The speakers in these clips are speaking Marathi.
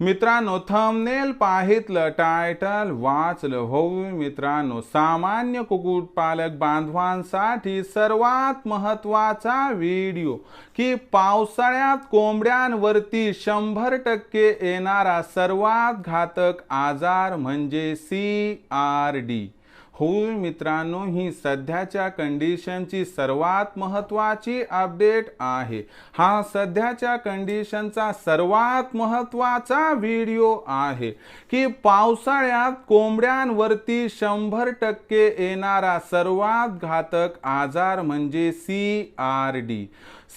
मित्रांनो थंबनेल पाहितलं टायटल वाचलं होऊ मित्रांनो सामान्य कुक्कुटपालक बांधवांसाठी सर्वात महत्त्वाचा व्हिडिओ की पावसाळ्यात कोंबड्यांवरती शंभर टक्के येणारा सर्वात घातक आजार म्हणजे सी आर डी हो मित्रांनो ही सध्याच्या कंडिशनची सर्वात महत्त्वाची अपडेट आहे. हा सध्याच्या कंडिशनचा सर्वात महत्त्वाचा व्हिडिओ आहे की पावसाळ्यात कोंबड्यांवरती शंभर टक्के येणारा सर्वात घातक आजार म्हणजे C R D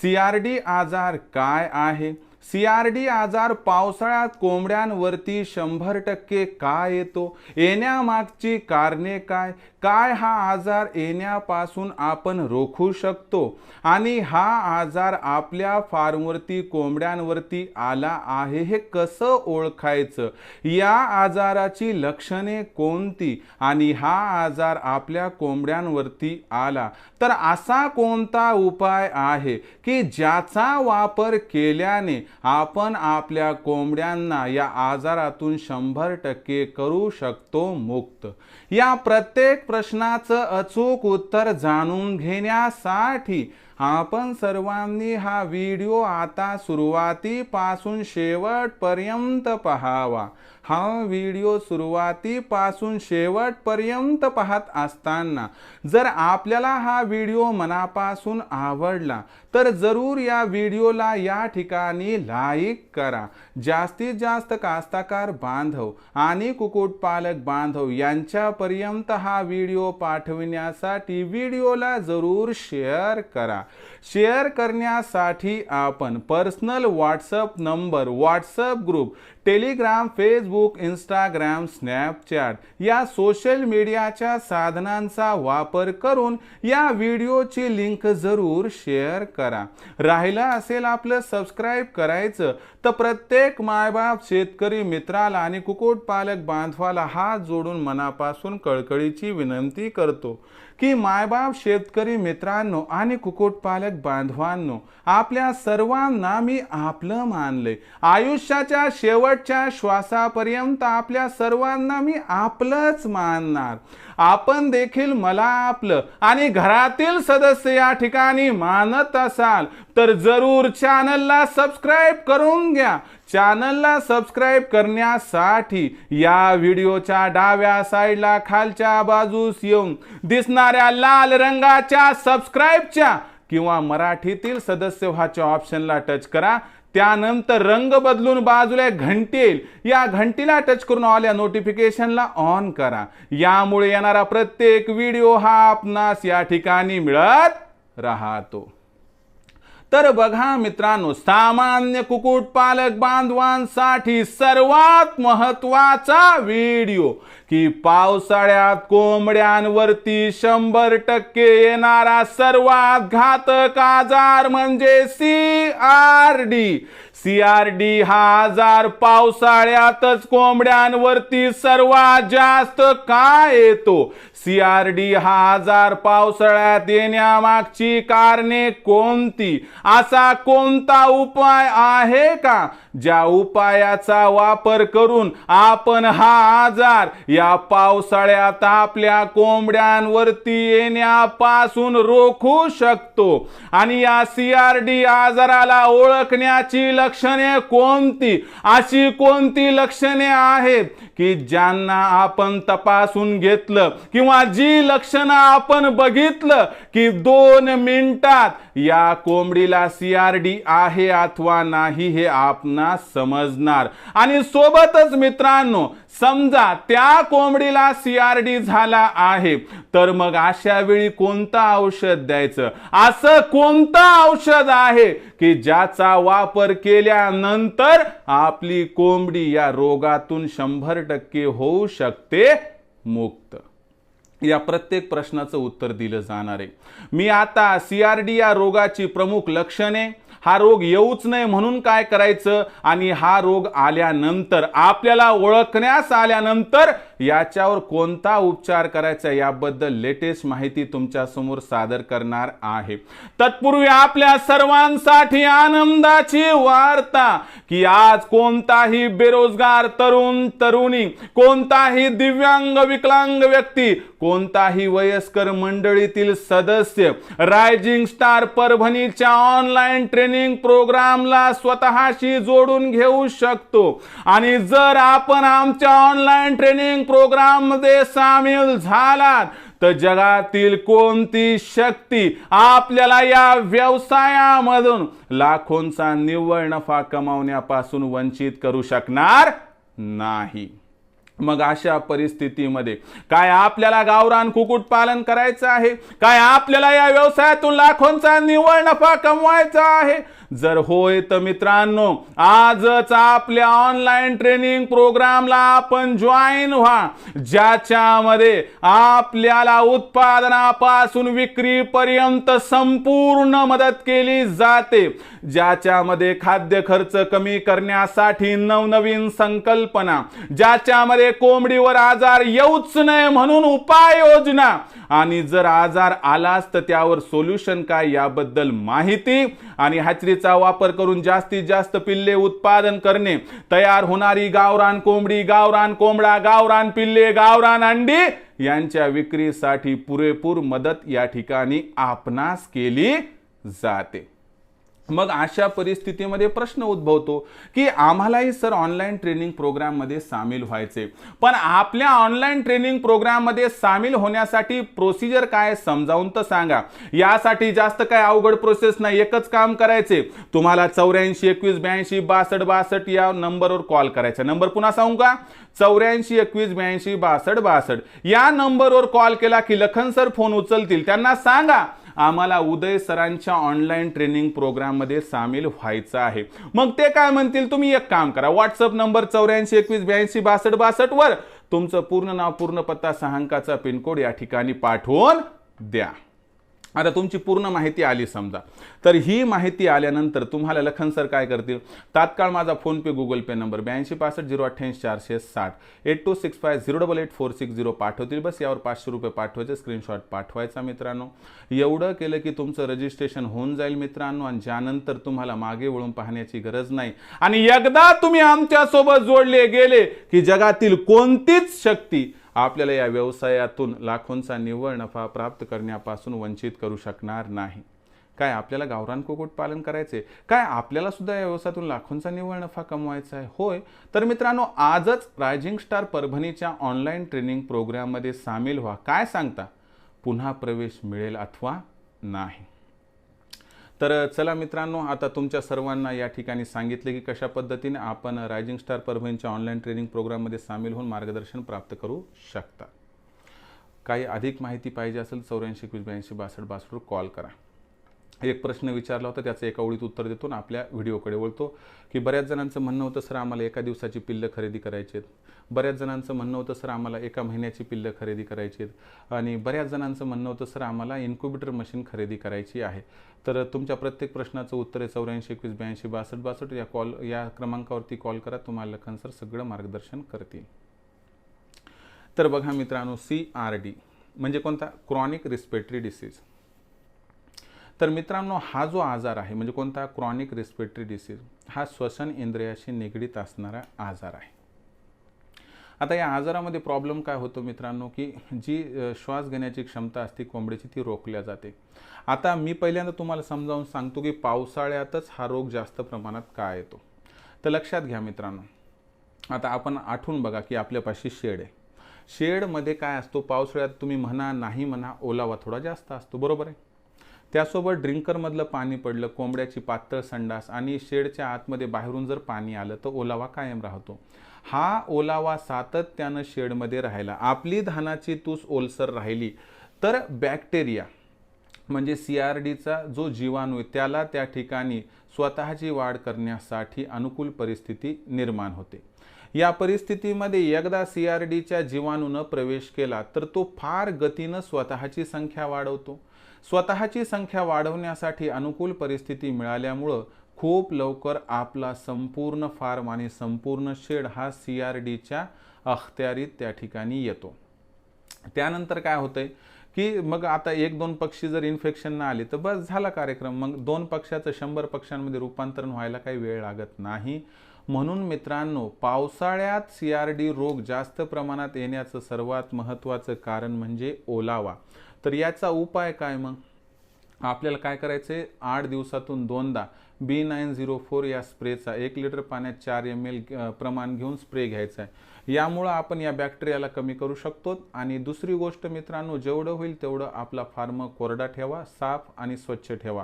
C R D आजार काय आहे? सी आर डी आजार पावसाळ्यात कोंबड्यांवरती शंभर टक्के का येतो? येण्यामागची कारणे काय? काय हा आजार येण्यापासून आपण रोखू शकतो? आणि हा आजार आपल्या फार्मवरती कोंबड्यांवरती आला आहे हे कसं ओळखायचं? या आजाराची लक्षणे कोणती? आणि हा आजार आपल्या कोंबड्यांवरती आला. तर असा कोणता उपाय आहे की ज्याचा वापर केल्याने आपण आपल्या कोंबड्यांना या आजारातून शंभर टक्के करू शकतो मुक्त? या प्रत्येक प्रश्नाचं अचूक उत्तर जाणून घेण्यासाठी आपण सर्वांनी हा व्हिडिओ आता सुरुवातीपासून शेवटपर्यंत पहावा. हा व्हिडिओ सुरुवातीपासून शेवटपर्यंत पाहत असताना जर आपल्याला हा व्हिडिओ मनापासून आवडला तर जरूर या व्हिडिओला या ठिकाणी लाईक करा. जास्तीत जास्त कास्ताकार बांधव आणि कुक्कुटपालक बांधव यांच्यापर्यंत हा व्हिडिओ पाठविण्यासाठी व्हिडिओला जरूर शेअर करा. शेअर करण्यासाठी आपण personal WhatsApp number WhatsApp group Telegram Facebook Instagram Snapchat या सोशल मीडियाच्या साधनांचा वापर करून या व्हिडिओची लिंक जरूर शेअर करा. राहिलं असेल आपलं सबस्क्राईब करायचं तर प्रत्येक मायबाप शेतकरी मित्राला आणि कुक्कुटपालक बांधवाला हात जोडून मनापासून कळकळीची विनंती करतो की मायबाप शेतकरी मित्रांनो आणि कुक्कुटपालक बांधवांनो आपल्या सर्वांना मी आपलं मानले आयुष्याच्या शेवट शेवटच्या श्वासापर्यंत आपल्या सर्वांना मी आपलंच मानणार. आपण देखील मला आपलं आणि घरातील सदस्य या ठिकाणी मानत असाल तर जरूर चॅनलला सबस्क्राईब करून घ्या. चॅनलला सबस्क्राईब करण्यासाठी या व्हिडिओच्या डाव्या साईडला खालच्या बाजूस येऊन दिसणाऱ्या लाल रंगाच्या सबस्क्राईबच्या किंवा मराठीतील सदस्य व्हाच्या ऑप्शनला टच करा. त्यानंतर रंग बदलून बाजूला एक घंटी येईल. या घंटीला टच करून ऑल या नोटिफिकेशनला ऑन करा. यामुळे येणारा प्रत्येक व्हिडिओ हा आपणास या ठिकाणी मिळत राहतो. तर बघा मित्रांनो सामान्य कुक्कुटपालक बांधवांसाठी सर्वात महत्त्वाचा व्हिडिओ की पावसाळ्यात कोंबड्यांवरती शंभर टक्के येणारा सर्वात घातक आजार म्हणजे C R D. C R D हा आजार पावसाळ्यातच कोंबड्यांवरती सर्वात जास्त का येतो? सीआरडी हा आजार पावसाळ्यात येण्यामागची कारणे कोणती? असा कोणता उपाय आहे का? ज्या उपायाचा वापर करून आपण हा आजार या पावसाळ्यात आपल्या कोंबड्यांवरती येण्यापासून रोखू शकतो? आणि या सीआरडी आजाराला ओळखण्याची लक्षणे कोणती? अशी कोणती लक्षणे आहेत? की ज्यांना आपण तपासून घेतलं किंवा जी लक्षणं आपण बघितलं की दोन मिनिटात या कोंबडीला सी आहे अथवा नाही हे आपणास समजणार. आणि सोबतच मित्रांनो समजा त्या कोंबडीला सीआरडी झाला आहे तर मग अशा वेळी कोणतं औषध द्यायचं? असं कोणतं औषध आहे की ज्याचा वापर केल्यानंतर आपली कोंबडी या रोगातून शंभर टक्के होऊ शकते मुक्त. या प्रत्येक प्रश्नाचं उत्तर दिलं जाणार आहे. मी आता सी आर डी या रोगाची प्रमुख लक्षणे हा रोग येऊच नये म्हणून काय करायचं? आणि हा रोग आल्यानंतर आपल्याला ओळखण्यास आल्यानंतर याच्यावर कोणता उपचार करायचा याबद्दल लेटेस्ट माहिती तुमच्यासमोर सादर करणार आहे. तत्पूर्वी आपल्या सर्वांसाठी आनंदाची वार्ता की आज कोणताही बेरोजगार तरुण तरुणी कोणताही दिव्यांग विकलांग व्यक्ती कोणताही वयस्कर मंडळीतील सदस्य रायझिंग स्टार परभणीच्या ऑनलाईन ट्रेनिंग प्रोग्रामला स्वतःशी जोडून घेऊ शकतो. आणि जर आपण आमच्या ऑनलाईन ट्रेनिंग प्रोग्राममध्ये सामील झालात. तर जगातील कोणती शक्ती आपल्याला या व्यवसायामधून लाखोंचा निव्वळ नफा कमावण्यापासून वंचित करू शकणार नाही? मग अशा परिस्थितीमध्ये काय आपल्याला गावरान कुक्कुटपालन करायचं आहे? काय आपल्याला या व्यवसायातून लाखोंचा निव्वळ नफा कमवायचा आहे? जर होय तर मित्रांनो आजच आपल्या ऑनलाईन ट्रेनिंग प्रोग्रामला आपण जॉईन व्हा. ज्याच्यामध्ये आपल्याला उत्पादनापासून विक्रीपर्यंत संपूर्ण मदत केली जाते. ज्याच्यामध्ये खाद्य खर्च कमी करण्यासाठी नवनवीन संकल्पना ज्याच्यामध्ये कोंबडीवर आजार येऊच नये म्हणून उपाययोजना आणि जर आजार आलाच तर त्यावर सोल्युशन काय याबद्दल माहिती आणि हॅचरीचा वापर करून जास्तीत जास्त पिल्ले उत्पादन करणे. तयार होणारी गावरान कोंबडी गावरान कोंबडा गावरान पिल्ले गावरान अंडी यांच्या विक्रीसाठी पुरेपूर मदत या ठिकाणी आपणास केली जाते. मग अशा परिस्थितीमध्ये प्रश्न उद्भवतो की आम्हालाही सर ऑनलाईन ट्रेनिंग प्रोग्राममध्ये सामील व्हायचे. पण आपल्या ऑनलाईन ट्रेनिंग प्रोग्राममध्ये सामील होण्यासाठी प्रोसिजर काय समजावून तर सांगा. यासाठी जास्त काय अवघड प्रोसेस नाही एकच काम करायचे. तुम्हाला चौऱ्याऐंशी एकवीस ब्याऐंशी बासष्ट बासष्ट या नंबरवर कॉल करायचा. नंबर पुन्हा सांगू का? चौऱ्याऐंशी एकवीस ब्याऐंशी बासष्ट बासष्ट. या नंबरवर कॉल केला की लखन सर फोन उचलतील. त्यांना सांगा आम्हाला उदय सरांच्या ऑनलाईन ट्रेनिंग प्रोग्राममध्ये सामील व्हायचं आहे. मग ते काय म्हणतील? तुम्ही एक काम करा. व्हॉट्सअप नंबर चौऱ्याऐंशी एकवीस ब्याऐंशी बासष्ट बासष्ट वर तुमचं पूर्ण नाव पूर्ण पत्ता सहा अंकाचा पिनकोड या ठिकाणी पाठवून द्या. आता तुमची पूर्ण माहिती आली समजा. तर ही माहिती आल्यानंतर तुम्हाला लखन सर काय करतील? तात्काळ माझा फोनपे गुगल पे नंबर ब्याऐंशी पासष्ट झिरो अठ्ठ्याऐंशी चारशे साठ eight two six five zero double eight four six zero पाठवतील. बस यावर पाचशे रुपये पाठवायचे स्क्रीनशॉट पाठवायचा मित्रांनो. एवढं केलं की तुमचं रजिस्ट्रेशन होऊन जाईल मित्रांनो आणि ज्यानंतर तुम्हाला मागे वळून पाहण्याची गरज नाही. आणि एकदा तुम्ही आमच्यासोबत जोडले गेले की जगातील कोणतीच शक्ती आपल्याला या व्यवसायातून लाखोंचा निव्वळ नफा प्राप्त करण्यापासून वंचित करू शकणार नाही. काय आपल्याला गावरान कुक्कुट पालन करायचे काय आपल्याला सुद्धा या व्यवसायातून लाखोंचा निव्वळ नफा कमवायचा आहे? होय. तर मित्रांनो आजच रायझिंग स्टार परभणीच्या ऑनलाईन ट्रेनिंग प्रोग्राममध्ये सामील व्हा. काय सांगता? पुन्हा प्रवेश मिळेल अथवा नाही. तर चला मित्रांनो आता तुमच्या सर्वांना या ठिकाणी सांगितले की कशा पद्धतीने आपण रायझिंग स्टार परभणीच्या ऑनलाईन ट्रेनिंग प्रोग्राममध्ये सामील होऊन मार्गदर्शन प्राप्त करू शकता. काही अधिक माहिती पाहिजे असेल चौऱ्याऐंशी एकवीस ब्याऐंशी बासष्ट बासष्टवर कॉल करा. एक प्रश्न विचारला होता त्याचं एका ओळीत उत्तर देतो ना आपल्या व्हिडिओकडे वळतो की बऱ्याच जणांचं म्हणणं होतं सर आम्हाला एका दिवसाची पिल्लं खरेदी करायची आहेत. बऱ्याच जणांचं म्हणणं होतं सर आम्हाला एका महिन्याची पिल्लं खरेदी करायची आहेत. आणि बऱ्याच जणांचं म्हणणं होतं सर आम्हाला इन्क्युबेटर मशीन खरेदी करायची आहे. तर तुमच्या प्रत्येक प्रश्नाचं उत्तर आहे चौऱ्याऐंशी एकवीस ब्याऐंशी बासष्ट बासष्ट. या कॉल या क्रमांकावरती कॉल करा तुम्हाला लखन सर सगळं मार्गदर्शन करतील. तर बघा मित्रांनो सी आर डी म्हणजे कोणता? Chronic respiratory disease. तर मित्रांनो हा जो आजार आहे म्हणजे कोणता? क्रॉनिक रेस्पिरेटरी डिसीज हा श्वसन इंद्रियाशी निगडीत असणारा आजार आहे. आता या आजारामध्ये प्रॉब्लेम काय होतो मित्रांनो? की जी श्वास घेण्याची क्षमता असते कोंबडीची ती रोखल्या जाते. आता मी पहिल्यांदा तुम्हाला समजावून सांगतो की पावसाळ्यातच हा रोग जास्त प्रमाणात का येतो? तर लक्षात घ्या मित्रांनो. आता आपण आठवून बघा की आपल्यापाशी शेड आहे. शेडमध्ये काय असतो? पावसाळ्यात तुम्ही म्हणा नाही म्हणा ओलावा थोडा जास्त असतो. बरोबर आहे? त्यासोबत ड्रिंकरमधलं पाणी पडलं कोंबड्याची पातळ संडास आणि शेडच्या आतमध्ये बाहेरून जर पाणी आलं तर ओलावा कायम राहतो. हा ओलावा सातत्यानं शेडमध्ये राहिला. आपली धानाची तूस ओलसर राहिली तर बॅक्टेरिया म्हणजे सी आर डीचा जो जीवाणू आहे त्याला त्या ठिकाणी स्वतःची वाढ करण्यासाठी अनुकूल परिस्थिती निर्माण होते. या परिस्थितीमध्ये एकदा सी आर डीच्या जीवाणूनं प्रवेश केला तर तो फार गतीनं स्वतःची संख्या वाढवतो. स्वतःची संख्या वाढवण्यासाठी अनुकूल परिस्थिती मिळाल्यामुळं खूप लवकर आपला संपूर्ण फार्म आणि संपूर्ण शेड हा सी आर डीच्या अखत्यारीत त्या ठिकाणी येतो. त्यानंतर काय होतंय की मग आता एक दोन पक्षी जर इन्फेक्शन ना आले तर बस झाला कार्यक्रम. मग दोन पक्षाचं शंभर पक्षांमध्ये रूपांतरण व्हायला काही वेळ लागत नाही. म्हणून मित्रांनो पावसाळ्यात सी आर डी रोग जास्त प्रमाणात येण्याचं सर्वात महत्त्वाचं कारण म्हणजे ओलावा. तर याचा उपाय काय मग? आपल्याला काय करायचं आहे आठ दिवसातून दोनदा बी नाईन झिरो फोर या स्प्रेचा एक लिटर पाण्यात चार एम एल प्रमाण घेऊन स्प्रे घ्यायचा आहे. यामुळं आपण या बॅक्टेरियाला कमी करू शकतो. आणि दुसरी गोष्ट मित्रांनो जेवढं होईल तेवढं आपला फार्म कोरडा ठेवा साफ आणि स्वच्छ ठेवा.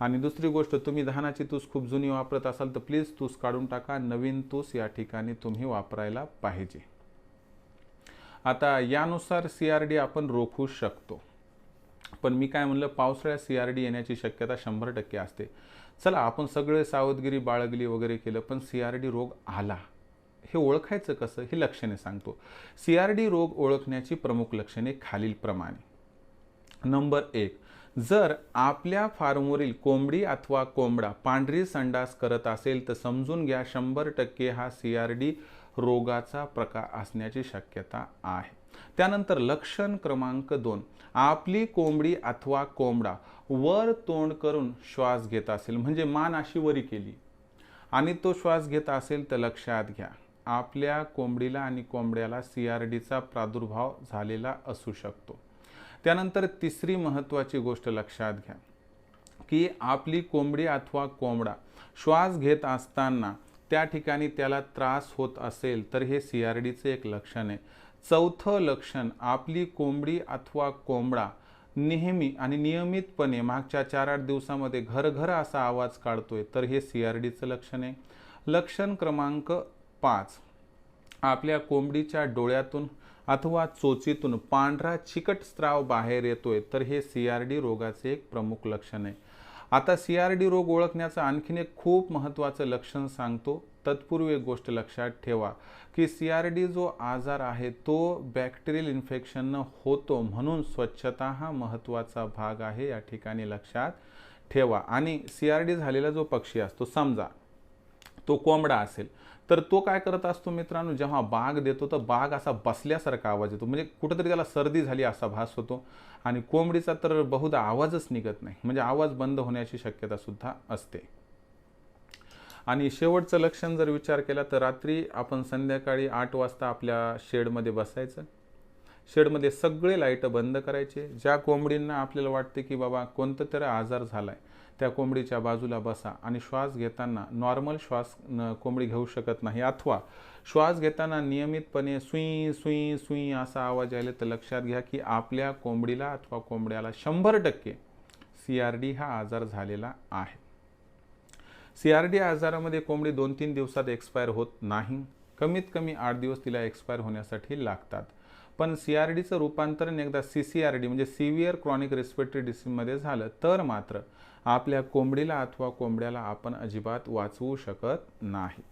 आणि दुसरी गोष्ट तुम्ही धानाची तूस खूप जुनी वापरत असाल तर प्लीज तूस काढून टाका. नवीन तूस या ठिकाणी तुम्ही वापरायला पाहिजे. आता यानुसार सी आर डी आपण रोखू शकतो. पण मी काय म्हणलं पावसाळ्यात सी आर डी येण्याची शक्यता शंभर टक्के असते. चला आपण सगळे सावधगिरी बाळगली वगैरे केलं पण सी आर डी रोग आला. हे ओळखायचं कसं ही लक्षणे सांगतो. सी आर डी रोग ओळखण्याची प्रमुख लक्षणे खालीलप्रमाणे. नंबर एक जर आपल्या फार्मवरील कोंबडी अथवा कोंबडा पांढरी संडास करत असेल तर समजून घ्या शंभर टक्के हा सी आर डी रोगाचा प्रकार असण्याची शक्यता आहे. त्यानंतर लक्षण क्रमांक दोन. आपली कोंबडी अथवा कोंबडा वर तोंड करून श्वास घेत असेल म्हणजे मान अशी वरी केली आणि तो श्वास घेत असेल तर लक्षात घ्या आपल्या कोंबडीला आणि कोंबड्याला सी आर डीचा प्रादुर्भाव झालेला असू शकतो. त्यानंतर तिसरी महत्त्वाची गोष्ट लक्षात घ्या की आपली कोंबडी अथवा कोंबडा श्वास घेत असताना त्या ठिकाणी त्याला त्रास होत असेल तर हे सी आर डीचे एक लक्षण आहे. चौथं लक्षण आपली कोंबडी अथवा कोंबडा नेहमी आणि नियमितपणे मागच्या चार आठ दिवसामध्ये घरघर असा आवाज काढतोय तर हे सी आर डीचं लक्षण आहे. लक्षण क्रमांक पाच आपल्या कोंबडीच्या डोळ्यातून अथवा चोचीतून पांढरा चिकट स्त्राव बाहेर येतोय तर हे सी आर डी रोगाचे एक प्रमुख लक्षण आहे. आता सी आर डी रोग ओळखण्याचं आणखीन एक खूप महत्त्वाचं लक्षण सांगतो. तत्पूर्वी एक गोष्ट लक्षात ठेवा की सी आर डी जो आजार आहे तो बॅक्टेरियल इन्फेक्शननं होतो म्हणून स्वच्छता हा महत्त्वाचा भाग आहे या ठिकाणी लक्षात ठेवा. आणि सी आर डी झालेला जो पक्षी असतो समजा तो कोंबडा असेल. तर तो काय करत असतो मित्रांनो जेव्हा बाग देतो तर बाग असा बसल्यासारखा आवाज येतो. म्हणजे कुठंतरी त्याला सर्दी झाली असा भास होतो आणि कोंबडीचा तर बहुधा आवाजच निघत नाही. म्हणजे आवाज बंद होण्याची शक्यता सुद्धा असते. आणि शेवटचं लक्षण जर विचार केला तर रात्री आपण संध्याकाळी आठ वाजता आपल्या शेडमध्ये बसायचं. शेडमध्ये सगळे लाइट बंद करायचे. ज्या कोंबडींना आपल्याला वाटते की बाबा कोणतं तरी आजार झालाय त्या कोंबडीच्या बाजूला बसा आणि श्वास घेताना नॉर्मल श्वास कोंबडी घेऊ शकत नाही. अथवा श्वास घेताना नियमितपणे सुई सुई सुई असा आवाज आले तर लक्षात घ्या की आपल्या कोंबडीला अथवा कोंबड्याला शंभर टक्के सी आर डी हा आजार झालेला आहे. सी आर डी आजारामध्ये कोंबडी दोन तीन दिवसात एक्सपायर होत नाही. कमीत कमी आठ दिवस तिला एक्सपायर होण्यासाठी लागतात. पण सी आर डीचं रूपांतरण एकदा सी सी आर डी म्हणजे सिव्हिअर क्रॉनिक रेस्पिरेटरी डिसीजमध्ये झालं तर मात्र आपल्या कोंबडीला अथवा कोंबड्याला आपण अजिबात वाचवू शकत नाही.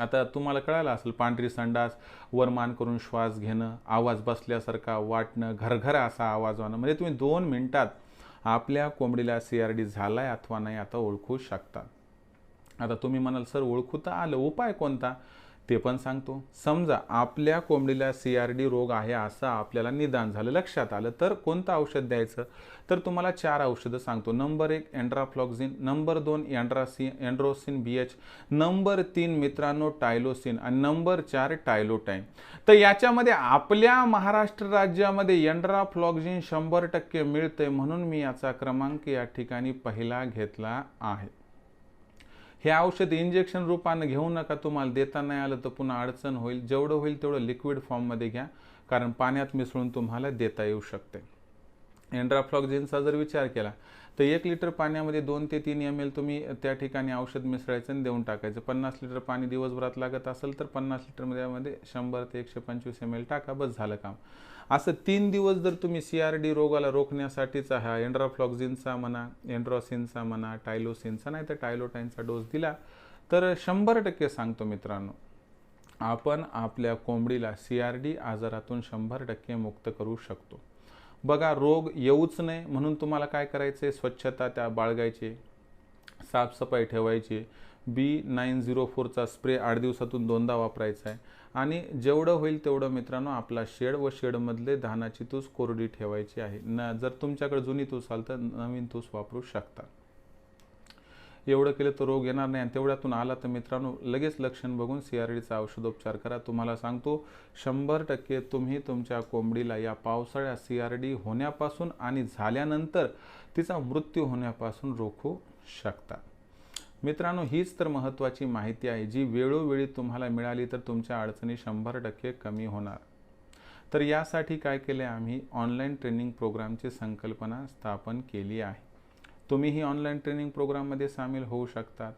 आता तुम्हाला कळालं असेल पांढरी संडास वरमान करून श्वास घेणं आवाज बसल्यासारखा वाटणं घरघर असा आवाज होणं म्हणजे तुम्ही दोन मिनिटात आपल्या कोंबडीला सी आर डी झाला आहे अथवा नाही आता ओळखू शकता. आता तुम्ही म्हणाल सर ओळखू तर आलं उपाय कोणता? ते पण सांगतो. समजा आपल्या कोंबडीला सी आर डी रोग आहे असं आपल्याला निदान झालं लक्षात आलं तर कोणतं औषध द्यायचं? तर तुम्हाला चार औषधं सांगतो. नंबर एक एन्ड्राफ्लॉक्झिन नंबर दोन एन्ड्रासी एन्ड्रोसिन बी एच नंबर तीन मित्रांनो टायलोसिन. आणि नंबर चार टायलोटाईन. तर याच्यामध्ये आपल्या महाराष्ट्र राज्यामध्ये एन्ड्राफ्लॉक्झिन शंभर टक्के मिळते म्हणून मी याचा क्रमांक या ठिकाणी पहिला घेतला आहे. हे औषध इंजेक्शन रूपानं घेऊ नका तुम्हाला देता नाही आलं तर पुन्हा अडचण होईल. जेवढं होईल तेवढं लिक्विड फॉर्ममध्ये घ्या कारण पाण्यात मिसळून तुम्हाला देता येऊ शकते. एन्ड्राफ्लॉक्झिनचा जर विचार केला तर एक लिटर पाण्यामध्ये दोन ते तीन एम एल तुम्ही त्या ठिकाणी औषध मिसळायचं आणि देऊन टाकायचं. पन्नास लिटर पाणी दिवसभरात लागत असेल तर पन्नास लिटरमध्ये शंभर ते एकशे पंचवीस एम एल टाका बस झालं काम. असं तीन दिवस जर तुम्ही सी आर डी रोगाला रोखण्यासाठीचा हा एन्ड्राफ्लॉक्झिनचा म्हणा एन्ड्रॉसिनचा म्हणा टायलोसिनचा नाही तर टायलोटाईनचा डोस दिला तर शंभर टक्के सांगतो मित्रांनो आपण आपल्या कोंबडीला सी आर डी आजारातून शंभर टक्के मुक्त करू शकतो. बघा रोग येऊच नये म्हणून तुम्हाला काय करायचं आहे स्वच्छता त्या बाळगायची साफसफाई ठेवायची बी नाईन झिरो फोरचा स्प्रे आठ दिवसातून दोनदा वापरायचा आहे. आणि जेवढं होईल तेवढं मित्रांनो आपला शेड व शेडमधले धानाची तूस कोरडी ठेवायची आहे. न जर तुमच्याकडे जुनी तूस आल तर नवीन तूस वापरू शकता. एवढं केलं तर रोग येणार नाही आणि तेवढ्यातून आला तर मित्रांनो लगेच लक्षण बघून सी आर डीचा औषधोपचार करा. तुम्हाला सांगतो शंभर टक्के तुम्ही तुमच्या कोंबडीला या पावसाळ्यात सी आर डी होण्यापासून आणि झाल्यानंतर तिचा मृत्यू होण्यापासून रोखू शकता. मित्रांनो हीच तर महत्त्वाची माहिती आहे जी वेळोवेळी तुम्हाला मिळाली तर तुमच्या अडचणी शंभर टक्के कमी होणार. तर यासाठी काय केले आम्ही? ऑनलाईन ट्रेनिंग प्रोग्रामची संकल्पना स्थापन केली आहे. तुम्हीही ऑनलाईन ट्रेनिंग प्रोग्राममध्ये सामील होऊ शकतात.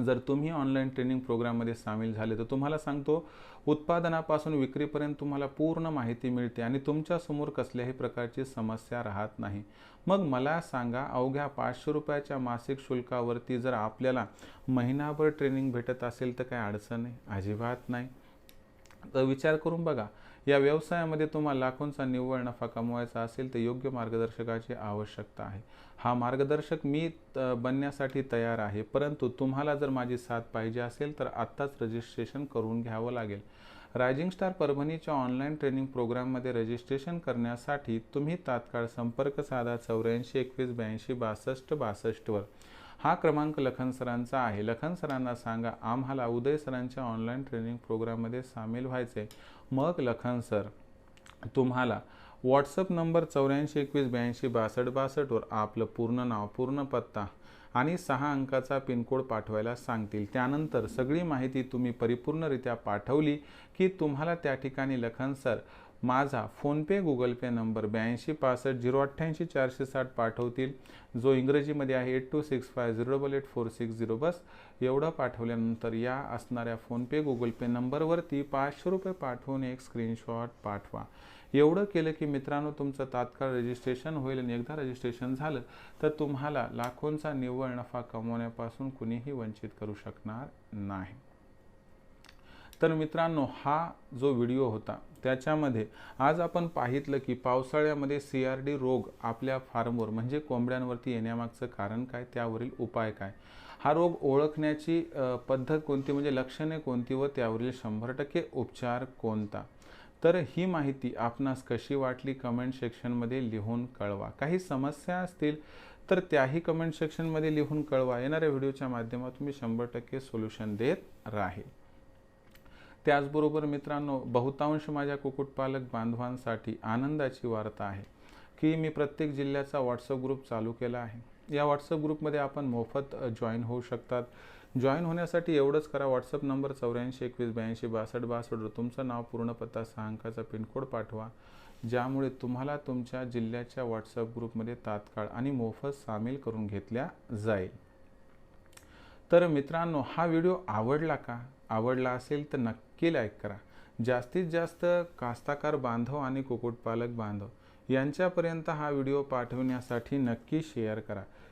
जर तुम्ही ऑनलाईन ट्रेनिंग प्रोग्राममध्ये सामील झाले तर तुम्हाला सांगतो उत्पादनापासून विक्रीपर्यंत तुम्हाला पूर्ण माहिती मिळते आणि तुमच्यासमोर कसल्याही प्रकारची समस्या राहत नाही. मग मला सांगा अवघ्या पाचशे रुपयाच्या मासिक शुल्कावरती जर आपल्याला महिनाभर ट्रेनिंग भेटत असेल तर काय अडचण आहे? अजिबात नाही. तर विचार करून बघा या व्यवसायामध्ये तुम्हाला लाखोंचा निव्वळ नफा कमवायचा असेल तर योग्य मार्गदर्शकाची आवश्यकता आहे. हा मार्गदर्शक मी बनण्यासाठी तयार आहे. परंतु तुम्हाला जर माझी साथ पाहिजे असेल तर आत्ताच रजिस्ट्रेशन करून घ्यावं लागेल. रायझिंग स्टार परभणीच्या ऑनलाईन ट्रेनिंग प्रोग्राममध्ये रजिस्ट्रेशन करण्यासाठी तुम्ही तात्काळ संपर्क साधा चौऱ्याऐंशी एकवीस ब्याऐंशी बासष्ट बासष्टवर हा क्रमांक लखन सरांचा आहे. लखन सरांना सांगा आम्हाला उदय सरांच्या ऑनलाईन ट्रेनिंग प्रोग्राममध्ये सामील व्हायचे मग लखन सर तुम्हाला व्हॉट्सअप नंबर चौऱ्याऐंशी एकवीस ब्याऐंशी बासष्ट बासष्टवर आपलं पूर्ण नाव पूर्ण पत्ता आणि सहा अंकाचा पिनकोड पाठवायला सांगतील. त्यानंतर सगळी माहिती तुम्ही परिपूर्णरित्या पाठवली की तुम्हाला त्या ठिकाणी लखन सर माझा फोनपे गुगल पे नंबर ब्याऐंशी पासष्ट झिरो अठ्ठ्याऐंशी चारशे साठ पाठवतील. जो इंग्रजीमध्ये आहे eight two six five zero double eight four six zero बस. एवढं पाठवल्यानंतर या असणाऱ्या फोनपे गुगल पे नंबरवरती पाचशे रुपये पाठवून एक स्क्रीनशॉट पाठवा. एवढं केलं की मित्रांनो तुमचं तात्काळ रजिस्ट्रेशन होईल आणि एकदा रजिस्ट्रेशन झालं तर तुम्हाला लाखोंचा निव्वळ नफा कमवण्यापासून कुणीही वंचित करू शकणार नाही. तर मित्रांनो हा जो व्हिडिओ होता त्याच्यामध्ये आज आपण पाहितलं की पावसाळ्यामध्ये सी आर डी रोग आपल्या फार्मवर म्हणजे कोंबड्यांवरती येण्यामागचं कारण काय त्यावरील उपाय काय? हा रोग ओळखण्याची पद्धत कोणती म्हणजे लक्षणे कोणती व त्यावरील शंभर टक्के उपचार कोणता? तर ही माहिती आपणास कशी वाटली कमेंट सेक्शनमध्ये लिहून कळवा. काही समस्या असतील तर त्याही कमेंट सेक्शनमध्ये लिहून कळवा. येणाऱ्या व्हिडिओच्या माध्यमातून मी शंभर टक्के सोल्युशन देत राहील. त्याचबरोबर मित्रांनो बहुतांश माझ्या कुक्कुटपालक बांधवांसाठी आनंदाची वार्ता आहे की मी प्रत्येक जिल्ह्याचा व्हॉट्सअप ग्रुप चालू केला आहे. या व्हॉट्सअप ग्रुपमध्ये आपण मोफत जॉईन होऊ शकतात. जॉईन होण्यासाठी एवढंच करा. व्हॉट्सअप नंबर चौऱ्याऐंशी एकवीस ब्याऐंशी बासष्ट बासष्ट तुमचं नाव पूर्ण पत्ता सहा अंकाचा पिनकोड पाठवा. ज्यामुळे तुम्हाला तुमच्या जिल्ह्याच्या व्हॉट्सअप ग्रुपमध्ये तात्काळ आणि मोफत सामील करून घेतल्या जाईल. तर मित्रांनो हा व्हिडिओ आवडला का? आवडला असेल तर नक्की लाईक करा. जास्तीत जास्त कास्ताकार बांधव आणि कुक्कुटपालक बांधव यांच्यापर्यंत हा व्हिडिओ पाठवण्यासाठी नक्की शेअर करा.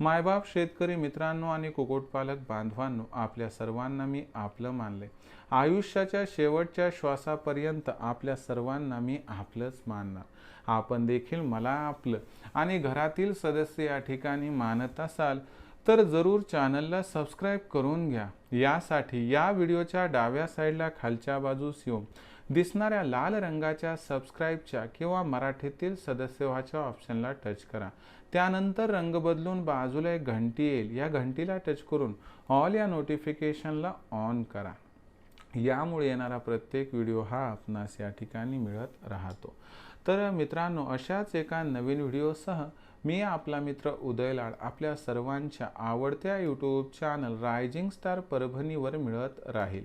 मायबाप शेतकरी मित्रांनो आणि कुक्कुटपालक बांधवांनो आपल्या सर्वांना मी आपलं मानले आयुष्याच्या शेवटच्या श्वासापर्यंत आपल्या सर्वांना मी आपलंच मानणार. आपण देखील मला आपलं आणि घरातील सदस्य या ठिकाणी मानत असाल तर जरूर चॅनलला सबस्क्राईब करून घ्या. यासाठी या व्हिडिओच्या डाव्या साईडला खालच्या बाजूस येऊन दिसणाऱ्या लाल रंगाच्या सबस्क्राईबच्या किंवा मराठीतील सदस्य व्हाच्या ऑप्शनला टच करा. त्यानंतर रंग बदलून बाजूला एक घंटी येईल. या घंटीला टच करून ऑल या नोटिफिकेशनला ऑन करा. यामुळे येणारा प्रत्येक व्हिडिओ हा आपणास या ठिकाणी मिळत राहतो. तर मित्रांनो अशाच एका नवीन व्हिडिओसह मी आपला मित्र उदयलाड आपल्या सर्वांच्या आवडत्या यूट्यूब चॅनल रायझिंग स्टार परभणीवर मिळत राहील.